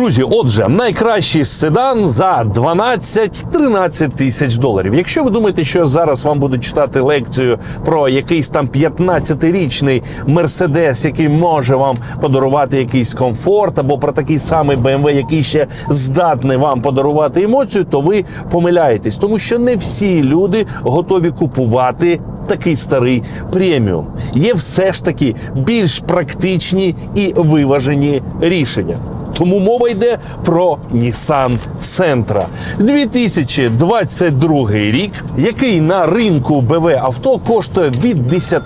Друзі, отже, найкращий седан за 12-13 тисяч доларів. Якщо ви думаєте, що зараз вам будуть читати лекцію про якийсь там 15-річний мерседес, який може вам подарувати якийсь комфорт, або про такий самий BMW, який ще здатний вам подарувати емоцію, то ви помиляєтесь, тому що не всі люди готові купувати такий старий преміум. Є все ж таки більш практичні і виважені рішення. Тому мова йде про Nissan Sentra. 2022 рік, який на ринку БВ авто коштує від 10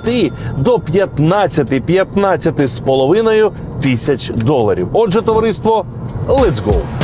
до 15, 15 з половиною тисяч доларів. Отже, товариство, let's go!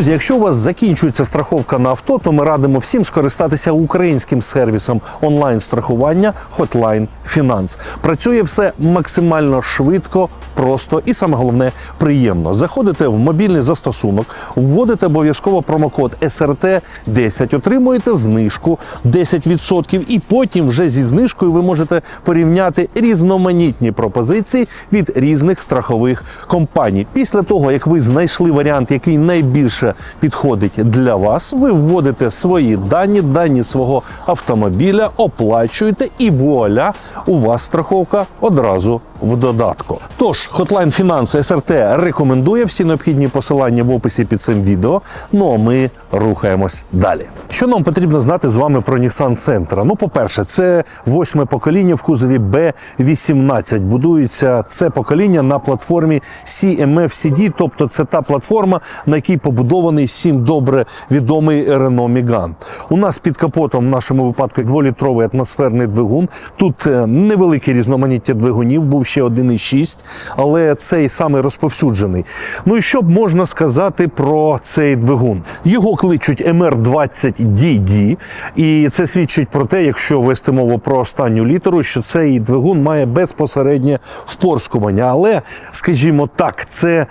Друзі, якщо у вас закінчується страховка на авто, то ми радимо всім скористатися українським сервісом онлайн-страхування Hotline Finance. Працює все максимально швидко, просто і саме головне приємно. Заходите в мобільний застосунок, вводите обов'язково промокод SRT 10, отримуєте знижку 10%, і потім вже зі знижкою ви можете порівняти різноманітні пропозиції від різних страхових компаній. Після того, як ви знайшли варіант, який найбільше підходить для вас, ви вводите свої дані, дані свого автомобіля, оплачуєте, і вуаля, у вас страховка одразу в додатку. Тож, Hotline Finance СРТ рекомендує всі необхідні посилання в описі під цим відео. Ну а ми рухаємось далі. Що нам потрібно знати з вами про Nissan Sentra? Ну, по-перше, це восьме покоління в кузові B18. Будується це покоління на платформі CMF-CD, тобто це та платформа, на якій побудований всім добре відомий Renault Megane. У нас під капотом в нашому випадку дволітровий атмосферний двигун. Тут е, невелике різноманіття двигунів, був ще 1,6, але цей саме розповсюджений. Ну і що б можна сказати про цей двигун? Його кличуть MR20DD, і це свідчить про те, якщо вести мову про останню літеру, що цей двигун має безпосереднє впорскування. Але, скажімо так, це.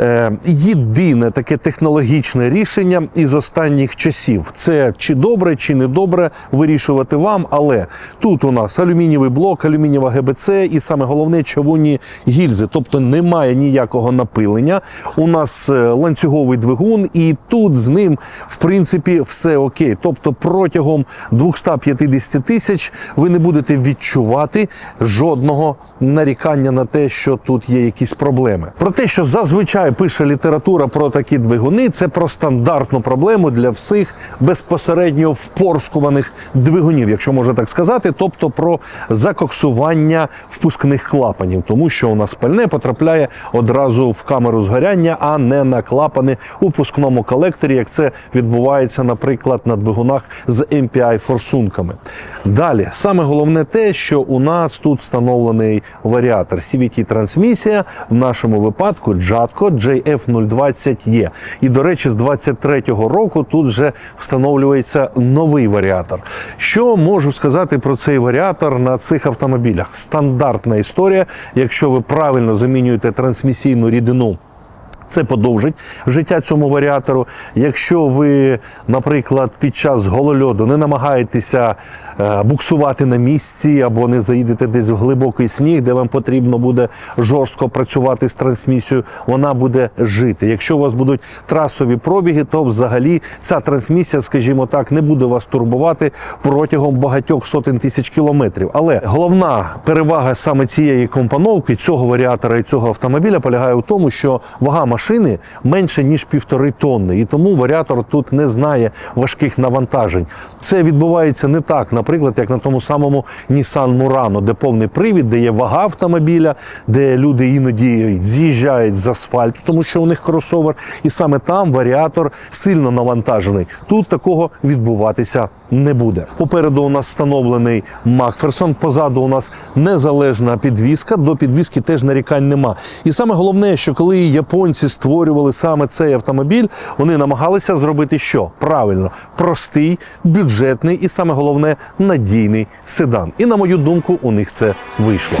Е, Єдине таке технологічне рішення із останніх часів. Це чи добре, чи не добре вирішувати вам. Але тут у нас алюмінієвий блок, алюмінієва ГБЦ і саме головне човунні гільзи. Тобто немає ніякого напилення. У нас е, ланцюговий двигун, і тут з ним в принципі все окей. Тобто протягом 250 тисяч ви не будете відчувати жодного нарікання на те, що тут є якісь проблеми. Про те, що зазвичай пише література про такі двигуни, це про стандартну проблему для всіх безпосередньо впорскуваних двигунів, якщо можна так сказати, тобто про закоксування впускних клапанів, тому що у нас пальне потрапляє одразу в камеру згоряння, а не на клапани у пускному колекторі, як це відбувається, наприклад, на двигунах з MPI форсунками. Далі, саме головне те, що у нас тут встановлений варіатор. CVT трансмісія, в нашому випадку Jatco JF020E. І, до речі, з 23-го року тут вже встановлюється новий варіатор. Що можу сказати про цей варіатор на цих автомобілях? Стандартна історія, якщо ви правильно замінюєте трансмісійну рідину. Це подовжить життя цьому варіатору. Якщо ви, наприклад, під час голольоду не намагаєтеся е, буксувати на місці або не заїдете десь в глибокий сніг, де вам потрібно буде жорстко працювати з трансмісією, вона буде жити. Якщо у вас будуть трасові пробіги, то взагалі ця трансмісія, скажімо так, не буде вас турбувати протягом багатьох сотень тисяч кілометрів. Але головна перевага саме цієї компоновки, цього варіатора і цього автомобіля полягає в тому, що вага машини менше ніж півтори тонни, і тому варіатор тут не знає важких навантажень. Це відбувається не так, наприклад, як на тому самому Nissan Murano, де повний привід, де є вага автомобіля, де люди іноді з'їжджають з асфальту, тому що у них кросовер, і саме там варіатор сильно навантажений. Тут такого відбуватися не буде. Попереду у нас встановлений Макферсон, позаду у нас незалежна підвіска. До підвіски теж нарікань нема. І саме головне, що коли японці створювали саме цей автомобіль, вони намагалися зробити що? Правильно, простий, бюджетний і саме головне надійний седан. І на мою думку, у них це вийшло.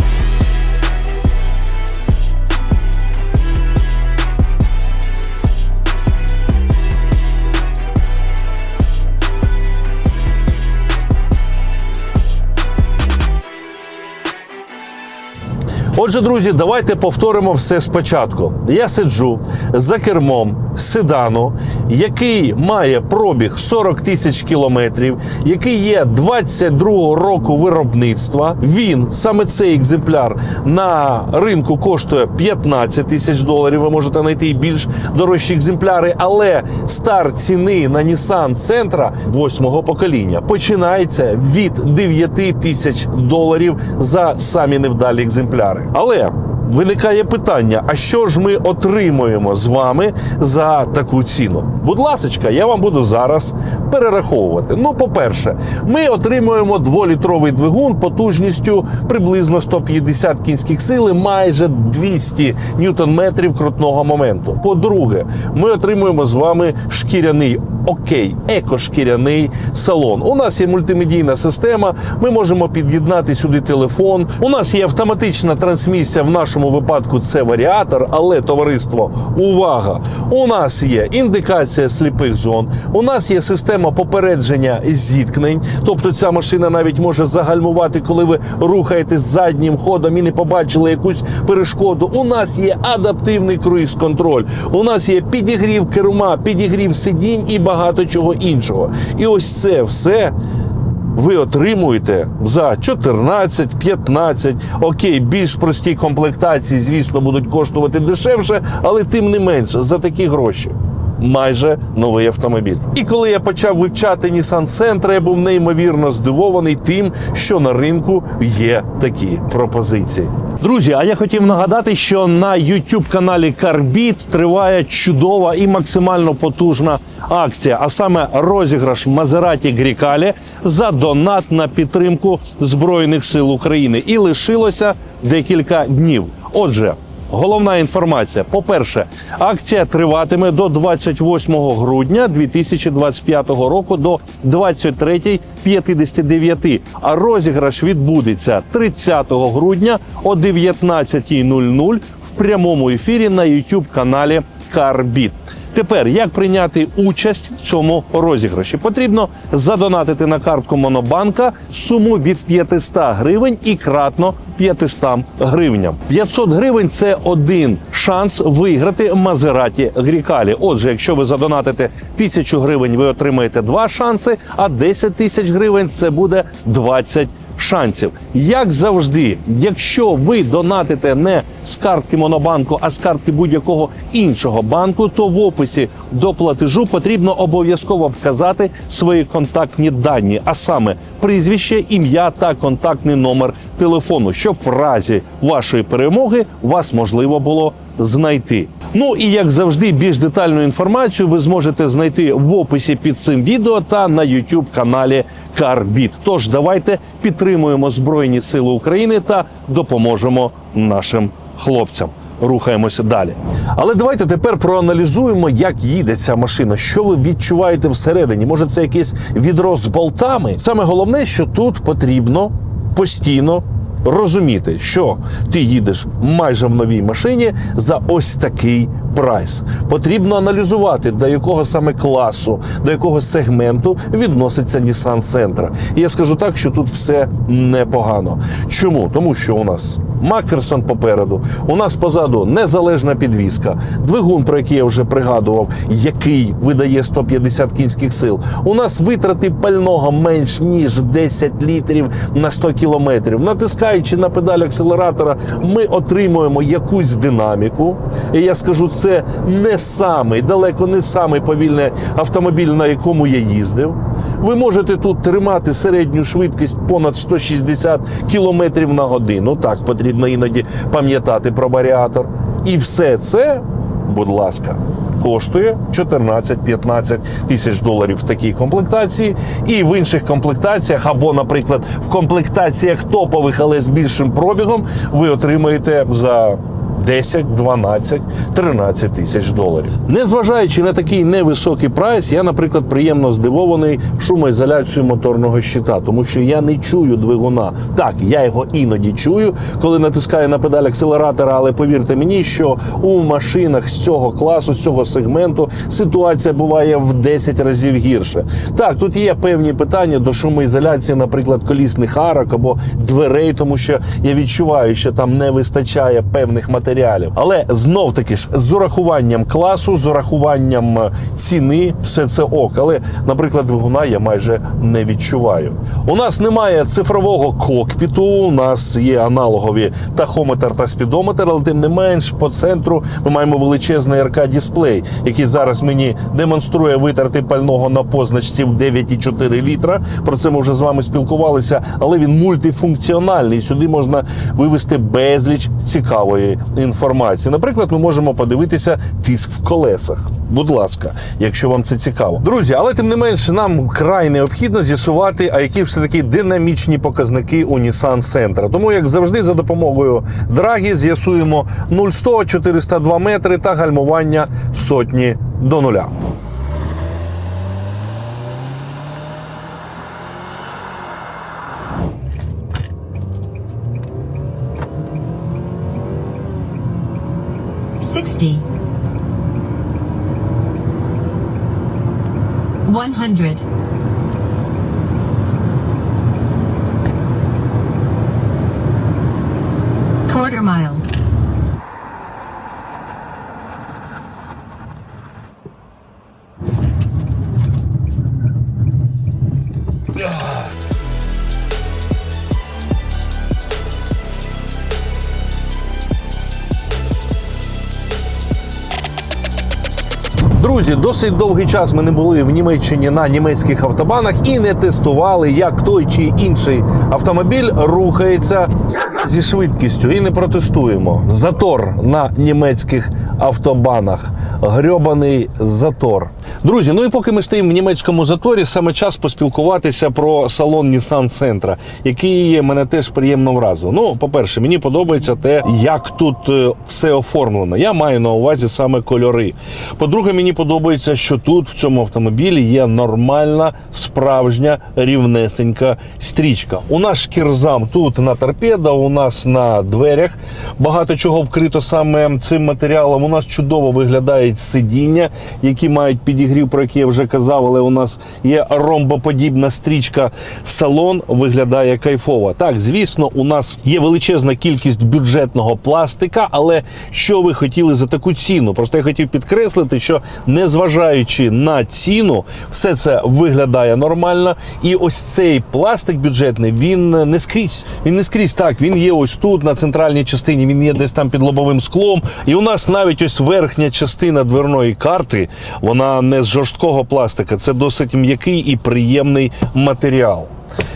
Отже, друзі, давайте повторимо все спочатку. Я сиджу за кермом седану, який має пробіг 40 тисяч кілометрів, який є 22-го року виробництва. Він саме цей екземпляр на ринку коштує 15 тисяч доларів. Ви можете знайти і більш дорожчі екземпляри, але старт ціни на Nissan Sentra 8-го покоління починається від 9 тисяч доларів за самі невдалі екземпляри. Але Виникає питання: а що ж ми отримуємо з вами за таку ціну? Будь ласочка, я вам буду зараз перераховувати. Ну, по-перше, ми отримуємо дволітровий двигун потужністю приблизно 150 кінських сил, і майже 200 ньютон-метрів крутного моменту. По-друге, ми отримуємо з вами шкіряний. Окей, екошкіряний салон. У нас є мультимедійна система. Ми можемо під'єднати сюди телефон. У нас є автоматична трансмісія. В нашому випадку це варіатор, але товариство, увага! У нас є індикація сліпих зон. У нас є система попередження зіткнень. Тобто ця машина навіть може загальмувати, коли ви рухаєтесь заднім ходом і не побачили якусь перешкоду. У нас є адаптивний круїз-контроль. У нас є підігрів керма, підігрів сидінь і багато чого іншого. І ось це все. Ви отримуєте за 14, 15, окей, більш прості комплектації, звісно, будуть коштувати дешевше, але тим не менше за такі гроші. Майже новий автомобіль. І коли я почав вивчати Nissan Sentra, я був неймовірно здивований тим, що на ринку є такі пропозиції. Друзі, а я хотів нагадати, що на youtube каналі Carbit триває чудова і максимально потужна акція, а саме розіграш Мазераті Грікалі за донат на підтримку Збройних сил України. І лишилося декілька днів. Отже. Головна інформація: по-перше, акція триватиме до 28 грудня 2025 року до 23.59. А розіграш відбудеться 30 грудня о 19.00 в прямому ефірі на youtube каналі Карбіт. Тепер як прийняти участь в цьому розіграші? Потрібно задонатити на картку Монобанка суму від 500 гривень і кратно 500 гривням. 500 гривень це один шанс виграти Мазераті Грікалі. Отже, якщо ви задонатите тисячу гривень, ви отримаєте два шанси, а 10 тисяч гривень це буде 20 шансів. Як завжди, якщо ви донатите не з картки Монобанку, а з картки будь-якого іншого банку, то в описі до платежу потрібно обов'язково вказати свої контактні дані, а саме прізвище, ім'я та контактний номер телефону, щоб в разі вашої перемоги вас можливо було знайти. Ну і як завжди, більш детальну інформацію ви зможете знайти в описі під цим відео та на youtube каналі Карбіт. Тож давайте підтримуємо Збройні Сили України та допоможемо нашим хлопцям. Рухаємося далі. Але давайте тепер проаналізуємо, як їде ця машина. Що ви відчуваєте всередині? Може, це якесь відро з болтами? Саме головне, що тут потрібно постійно розуміти, що ти їдеш майже в новій машині за ось такий прайс. Потрібно аналізувати, до якого саме класу, до якого сегменту відноситься Nissan Sentra. І я скажу так, що тут все непогано. Чому? Тому що у нас Макферсон попереду, у нас позаду незалежна підвізка, двигун, про який я вже пригадував, який видає 150 кінських сил. У нас витрати пального менш ніж 10 літрів на 100 кілометрів. Натискаючи на педаль акселератора, ми отримуємо якусь динаміку. І я скажу, це не самий, далеко не самий повільний автомобіль, на якому я їздив. Ви можете тут тримати середню швидкість понад 160 км на годину. Так, потрібно іноді пам'ятати про варіатор. І все це, будь ласка, коштує 14-15 тисяч доларів в такій комплектації. І в інших комплектаціях, або, наприклад, в комплектаціях топових, але з більшим пробігом, ви отримаєте за 10, 12, 13 тисяч доларів. Незважаючи на такий невисокий прайс, я, наприклад, приємно здивований шумоізоляцією моторного щита, тому що я не чую двигуна. Так, я його іноді чую, коли натискаю на педаль акселератора, але повірте мені, що у машинах з цього класу, з цього сегменту ситуація буває в 10 разів гірше. Так, тут є певні питання до шумоізоляції, наприклад, колісних арок або дверей, тому що я відчуваю, що там не вистачає певних матеріалів. Але знов таки ж з урахуванням класу, з урахуванням е, ціни, все це ок. Але, наприклад, двигуна я майже не відчуваю. У нас немає цифрового кокпіту, у нас є аналогові тахометр та спідометр, але тим не менш по центру ми маємо величезний РК-дисплей, який зараз мені демонструє витрати пального на позначці в 9,4 літра. Про це ми вже з вами спілкувалися, але він мультифункціональний. Сюди можна вивести безліч цікавої інформації. Наприклад, ми можемо подивитися тиск в колесах. Будь ласка, якщо вам це цікаво, друзі. Але тим не менше, нам край необхідно з'ясувати, а які все таки динамічні показники у Nissan Sentra. Тому, як завжди, за допомогою драгі з'ясуємо 0-100, 402 метри та гальмування сотні до нуля. Sixty. One hundred. Quarter mile. Друзі, досить довгий час ми не були в Німеччині на німецьких автобанах і не тестували, як той чи інший автомобіль рухається зі швидкістю. І не протестуємо. Затор на німецьких автобанах. Грьобаний затор. Друзі, ну і поки ми стоїмо в німецькому заторі, саме час поспілкуватися про салон Nissan Sentra, який мене теж приємно вразив. Ну, по-перше, мені подобається те, як тут е, все оформлено. Я маю на увазі саме кольори. По-друге, мені подобається, що тут в цьому автомобілі є нормальна, справжня рівнесенька стрічка. У нас шкірзам тут на торпедо, у нас на дверях багато чого вкрито саме цим матеріалом. У нас чудово виглядають сидіння, які мають підігрів, про який я вже казав, але у нас є ромбоподібна стрічка. Салон виглядає кайфово. Так, звісно, у нас є величезна кількість бюджетного пластика, але що ви хотіли за таку ціну? Просто я хотів підкреслити, що незважаючи на ціну, все це виглядає нормально. І ось цей пластик бюджетний він не скрізь. Він не скрізь так. Він є ось тут на центральній частині. Він є десь там під лобовим склом. І у нас навіть ось верхня частина дверної карти, вона не з жорсткого пластика. Це досить м'який і приємний матеріал.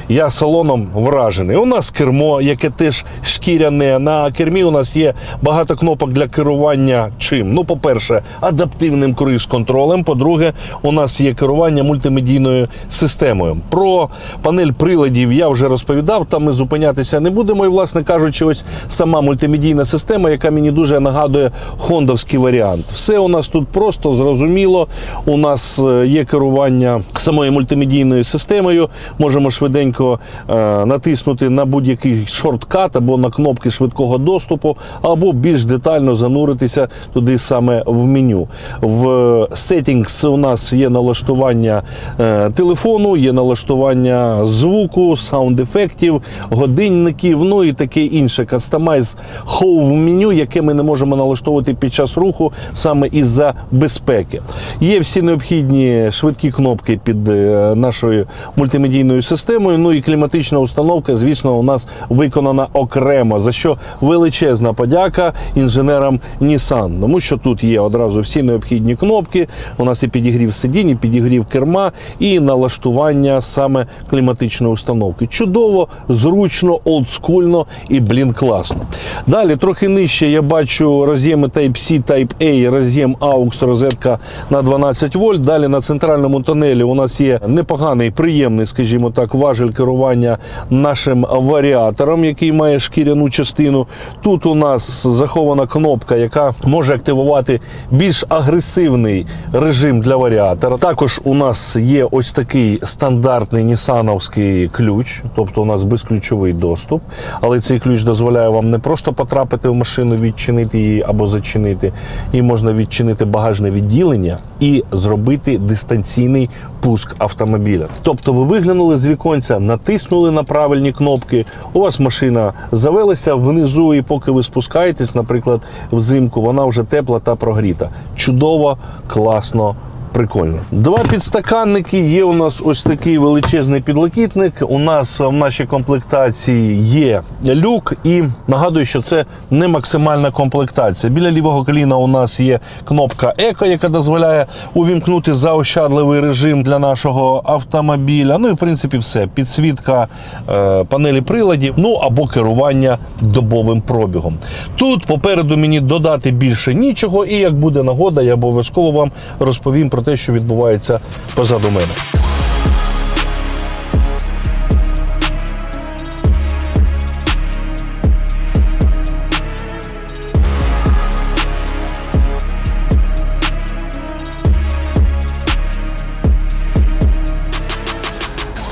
Я салоном вражений. У нас кермо, яке теж шкіряне. На кермі у нас є багато кнопок для керування чим. Ну, по-перше, адаптивним круїз-контролем. По-друге, у нас є керування мультимедійною системою. Про панель приладів я вже розповідав. Там ми зупинятися не будемо. І, власне кажучи, ось сама мультимедійна система, яка мені дуже нагадує хондовський варіант. Все у нас тут просто зрозуміло. У нас е, є керування самою мультимедійною системою. Можемо швиденько е, натиснути на будь-який шорткат або на кнопки швидкого доступу, або більш детально зануритися туди саме в меню. В Settings у нас є налаштування е, телефону, є налаштування звуку, саунд-ефектів, годинників, ну і таке інше. Customize Home меню, яке ми не можемо налаштовувати під час руху саме із-за безпеки. Є всі необхідні швидкі кнопки під е, нашою мультимедійною системою. Ну і кліматична установка, звісно, у нас виконана окремо. За що величезна подяка інженерам Nissan. Тому що тут є одразу всі необхідні кнопки. У нас і підігрів сидінь, і підігрів керма, і налаштування саме кліматичної установки. Чудово, зручно, олдскульно і блін класно. Далі трохи нижче я бачу роз'єми Type-C, Type-A, роз'єм AUX, розетка на 12 вольт. Далі на центральному тонелі у нас є непоганий, приємний, скажімо так, важель керування нашим варіатором, який має шкіряну частину. Тут у нас захована кнопка, яка може активувати більш агресивний режим для варіатора. Також у нас є ось такий стандартний нісановський ключ, тобто у нас безключовий доступ. Але цей ключ дозволяє вам не просто потрапити в машину, відчинити її або зачинити. І можна відчинити багажне відділення і зробити дистанційний пуск автомобіля. Тобто ви виглянули з віконця, натиснули на правильні кнопки. У вас машина завелася внизу, і поки ви спускаєтесь, наприклад, взимку, вона вже тепла та прогріта. Чудово, класно. Прикольно. Два підстаканники. Є у нас ось такий величезний підлокітник. У нас в нашій комплектації є люк, і нагадую, що це не максимальна комплектація. Біля лівого коліна у нас є кнопка Еко, яка дозволяє увімкнути заощадливий режим для нашого автомобіля. Ну і в принципі все. Підсвітка е, панелі приладів, ну або керування добовим пробігом. Тут попереду мені додати більше нічого, і як буде нагода, я обов'язково вам розповім про те, що відбувається позаду мене.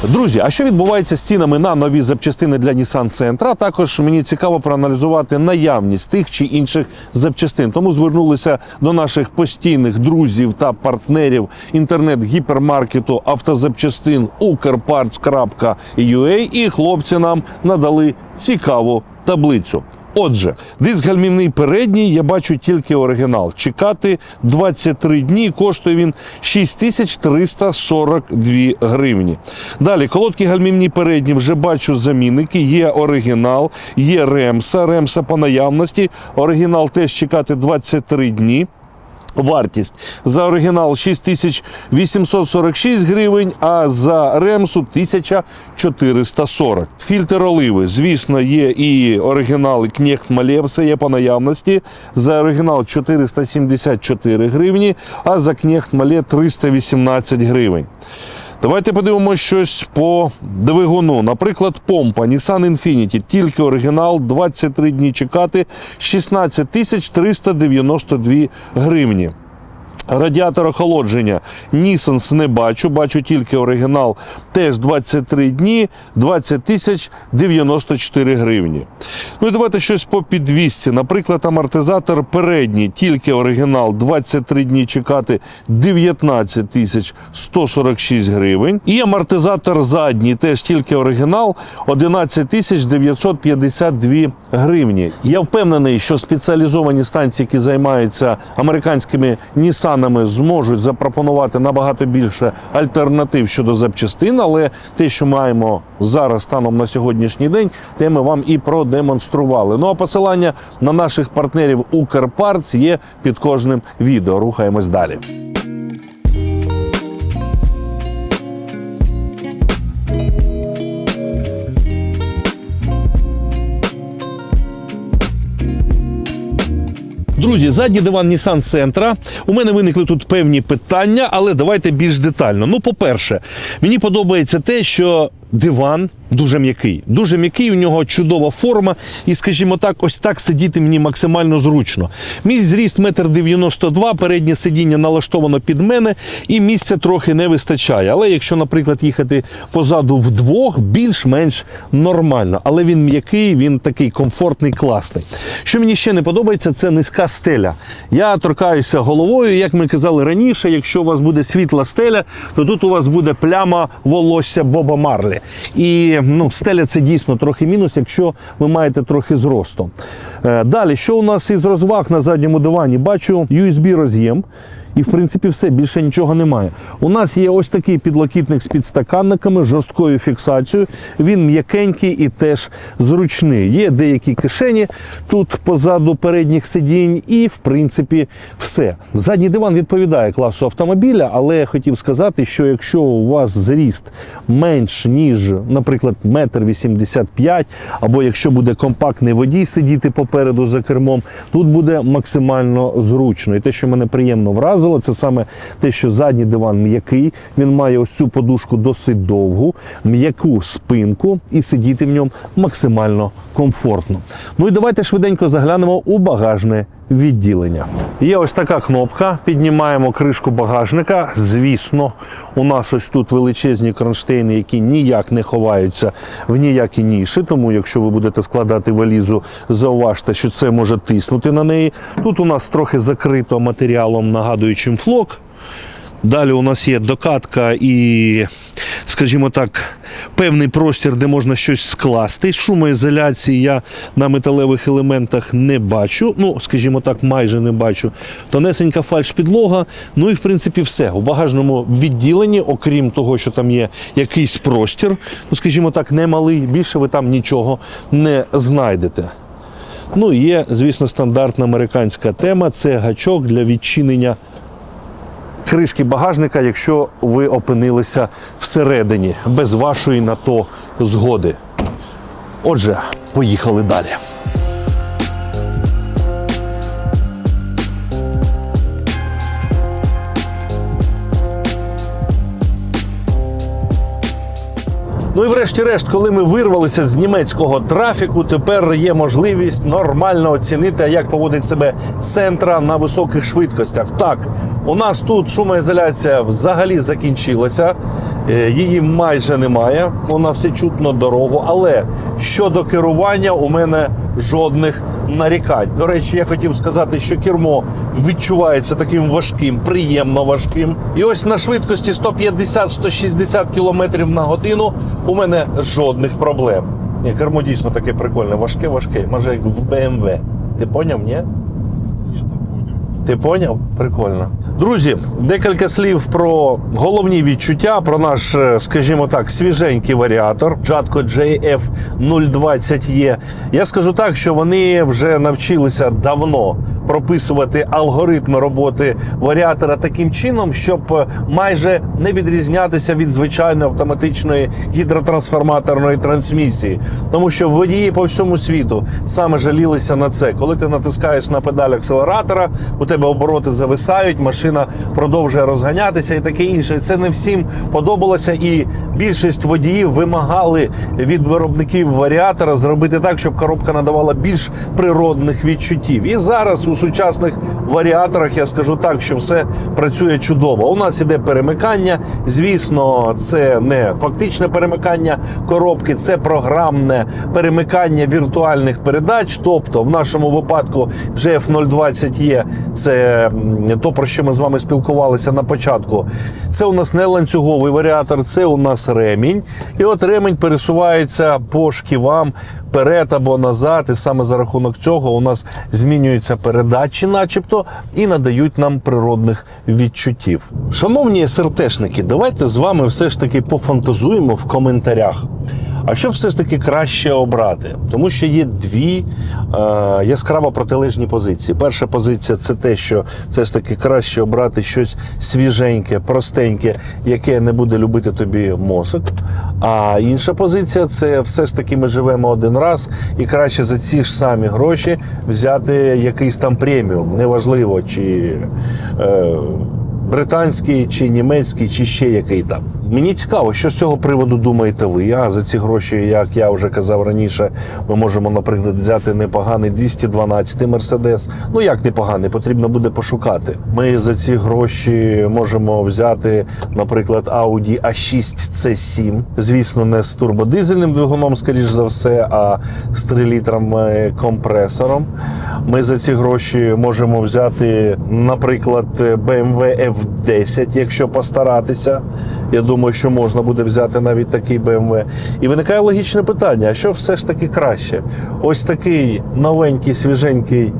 Друзі, а що відбувається з цінами на нові запчастини для Nissan Sentra? Також мені цікаво проаналізувати наявність тих чи інших запчастин. Тому звернулися до наших постійних друзів та партнерів інтернет-гіпермаркету автозапчастин Ukrparts.ua і хлопці нам надали цікаву таблицю. Отже, диск гальмівний передній, я бачу тільки оригінал. Чекати 23 дні, коштує він 6342 гривні. Далі, колодки гальмівні передні, вже бачу замінники, є оригінал, є ремса, ремса по наявності. Оригінал теж чекати 23 дні. Вартість за оригінал 6846 гривень, а за ремсу 1440. Фільтр оливи, звісно, є і оригінал, кнехт Малевса, є по наявності. За оригінал 474 гривні, а за кнехт Мале 318 гривень. Давайте подивимося щось по двигуну. Наприклад, помпа Nissan Infiniti, тільки оригінал, 23 дні чекати, 16 тисяч 392 гривні. Радіатор охолодження Нісенс не бачу, бачу тільки оригінал. Теж 23 дні, 20 тисяч 94 гривні. Ну і давайте щось по підвісці. Наприклад, амортизатор передній, тільки оригінал, 23 дні чекати 19 тисяч 146 гривень. І амортизатор задній, теж тільки оригінал, 11 тисяч 952 гривні. Я впевнений, що спеціалізовані станції, які займаються американськими Нісанами, зможуть запропонувати набагато більше альтернатив щодо запчастин, але те, що маємо зараз станом на сьогоднішній день, те ми вам і продемонстрували. Ну а посилання на наших партнерів Укрпарц є під кожним відео. Рухаємось далі. Друзі, задній диван Nissan Sentra. У мене виникли тут певні питання, але давайте більш детально. Ну, по-перше, мені подобається те, що диван дуже м'який. Дуже м'який, у нього чудова форма, і, скажімо так, ось так сидіти мені максимально зручно. Мій зріст 1,92 м, переднє сидіння налаштовано під мене, і місця трохи не вистачає. Але якщо, наприклад, їхати позаду вдвох, більш-менш нормально. Але він м'який, він такий комфортний, класний. Що мені ще не подобається, це низька стеля. Я торкаюся головою, як ми казали раніше, якщо у вас буде світла стеля, то тут у вас буде пляма волосся Боба Марлі. І ну, стеля це дійсно трохи мінус, якщо ви маєте трохи зросту. Е, Далі, що у нас із розваг на задньому дивані? Бачу USB роз'єм. І, в принципі, все, більше нічого немає. У нас є ось такий підлокітник з підстаканниками, жорсткою фіксацією. Він м'якенький і теж зручний. Є деякі кишені тут позаду передніх сидінь, і, в принципі, все. Задній диван відповідає класу автомобіля, але я хотів сказати, що якщо у вас зріст менш, ніж, наприклад, метр вісімдесят п'ять, або якщо буде компактний водій сидіти попереду за кермом, тут буде максимально зручно. І те, що мене приємно вразило, вразило, це саме те, що задній диван м'який. Він має ось цю подушку досить довгу, м'яку спинку, і сидіти в ньому максимально комфортно. Ну і давайте швиденько заглянемо у багажне відділення. Є ось така кнопка. Піднімаємо кришку багажника. Звісно, у нас ось тут величезні кронштейни, які ніяк не ховаються в ніякі ніші. Тому, якщо ви будете складати валізу, зауважте, що це може тиснути на неї. Тут у нас трохи закрито матеріалом, нагадуючим флок. Далі у нас є докатка і, скажімо так, певний простір, де можна щось скласти. Шумоізоляції я на металевих елементах не бачу. Ну, скажімо так, майже не бачу. Тонесенька фальш-підлога. Ну і в принципі все. У багажному відділенні, окрім того, що там є якийсь простір, ну, скажімо так, немалий, більше ви там нічого не знайдете. Ну, є, звісно, стандартна американська тема це гачок для відчинення кришки багажника, якщо ви опинилися всередині, без вашої на то згоди. Отже, поїхали далі. Ну і врешті-решт, коли ми вирвалися з німецького трафіку, тепер є можливість нормально оцінити, як поводить себе центра на високих швидкостях. Так, у нас тут шумоізоляція взагалі закінчилася, е, її майже немає. У нас все чутно дорогу. Але щодо керування, у мене жодних нарікань. До речі, я хотів сказати, що кермо відчувається таким важким, приємно важким. І ось на швидкості 150-160 км на годину у мене жодних проблем. Ні, кермо дійсно таке прикольне, важке, важке, може як в БМВ. Ти поняв, ні? Ти поняв? Прикольно. Друзі, декілька слів про головні відчуття, про наш, е, скажімо так, свіженький варіатор Jatco JF 020E. Я скажу так, що вони вже навчилися давно прописувати алгоритми роботи варіатора таким чином, щоб е, майже не відрізнятися від звичайної автоматичної гідротрансформаторної трансмісії. Тому що водії по всьому світу саме жалілися на це. Коли ти натискаєш на педаль акселератора, у тебе обороти зависають, машина продовжує розганятися і таке інше. Це не всім подобалося, і більшість водіїв вимагали від виробників варіатора зробити так, щоб коробка надавала більш природних відчуттів. І зараз у сучасних варіаторах я скажу так, що все працює чудово. У нас іде перемикання. Звісно, це не фактичне перемикання коробки, це програмне перемикання віртуальних передач. Тобто, в нашому випадку GF020 є це то, про що ми з вами спілкувалися на початку. Це у нас не ланцюговий варіатор, це у нас ремінь. І от ремінь пересувається по шківам вперед або назад. І саме за рахунок цього у нас змінюються передачі, начебто, і надають нам природних відчуттів. Шановні СРТшники, давайте з вами все ж таки пофантазуємо в коментарях. А що все ж таки краще обрати? Тому що є дві е, яскраво протилежні позиції. Перша позиція це те, що все ж таки краще обрати щось свіженьке, простеньке, яке не буде любити тобі мозок. А інша позиція це все ж таки ми живемо один раз, і краще за ці ж самі гроші взяти якийсь там преміум. Неважливо, чи. Е, британський чи німецький, чи ще який там. Мені цікаво, що з цього приводу думаєте ви. А за ці гроші, як я вже казав раніше, ми можемо, наприклад, взяти непоганий 212 Мерседес. Ну як непоганий, потрібно буде пошукати. Ми за ці гроші можемо взяти, наприклад, Audi A6 C7. Звісно, не з турбодизельним двигуном, скоріш за все, а з 3 літрами компресором. Ми за ці гроші можемо взяти, наприклад, BMW F10, якщо постаратися. Я думаю, що можна буде взяти навіть такий BMW. І виникає логічне питання: а що все ж таки краще? Ось такий новенький, свіженький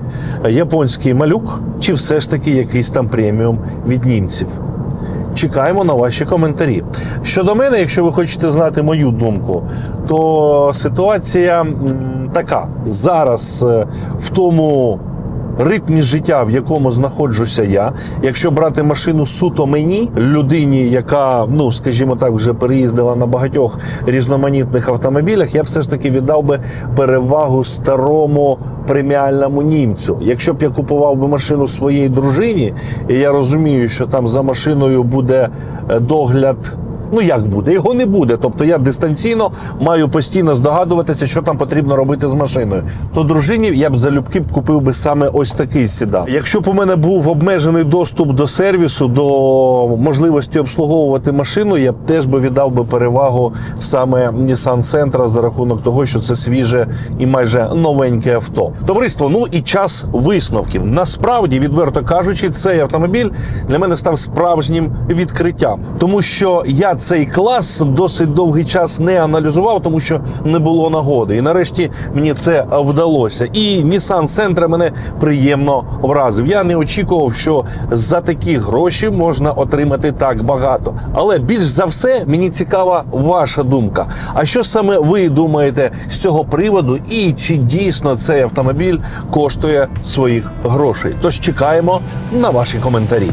японський малюк, чи все ж таки якийсь там преміум від німців? Чекаємо на ваші коментарі. Щодо мене, якщо ви хочете знати мою думку, то ситуація така. Зараз е, в тому ритмі життя, в якому знаходжуся я. Якщо брати машину суто мені, людині, яка, ну скажімо так, вже переїздила на багатьох різноманітних автомобілях, я все ж таки віддав би перевагу старому преміальному німцю. Якщо б я купував би машину своїй дружині, і я розумію, що там за машиною буде е, догляд. Ну як буде? Його не буде. Тобто я дистанційно маю постійно здогадуватися, що там потрібно робити з машиною. То дружині я б залюбки купив би саме ось такий сідан. Якщо б у мене був обмежений доступ до сервісу, до можливості обслуговувати машину, я б теж би віддав би перевагу саме Nissan Sentra за рахунок того, що це свіже і майже новеньке авто. Товариство, ну і час висновків. Насправді, відверто кажучи, цей автомобіль для мене став справжнім відкриттям, тому що я цей клас досить довгий час не аналізував, тому що не було нагоди. І нарешті мені це вдалося. І Nissan Sentra мене приємно вразив. Я не очікував, що за такі гроші можна отримати так багато. Але більш за все мені цікава ваша думка. А що саме ви думаєте з цього приводу? І чи дійсно цей автомобіль коштує своїх грошей? Тож чекаємо на ваші коментарі.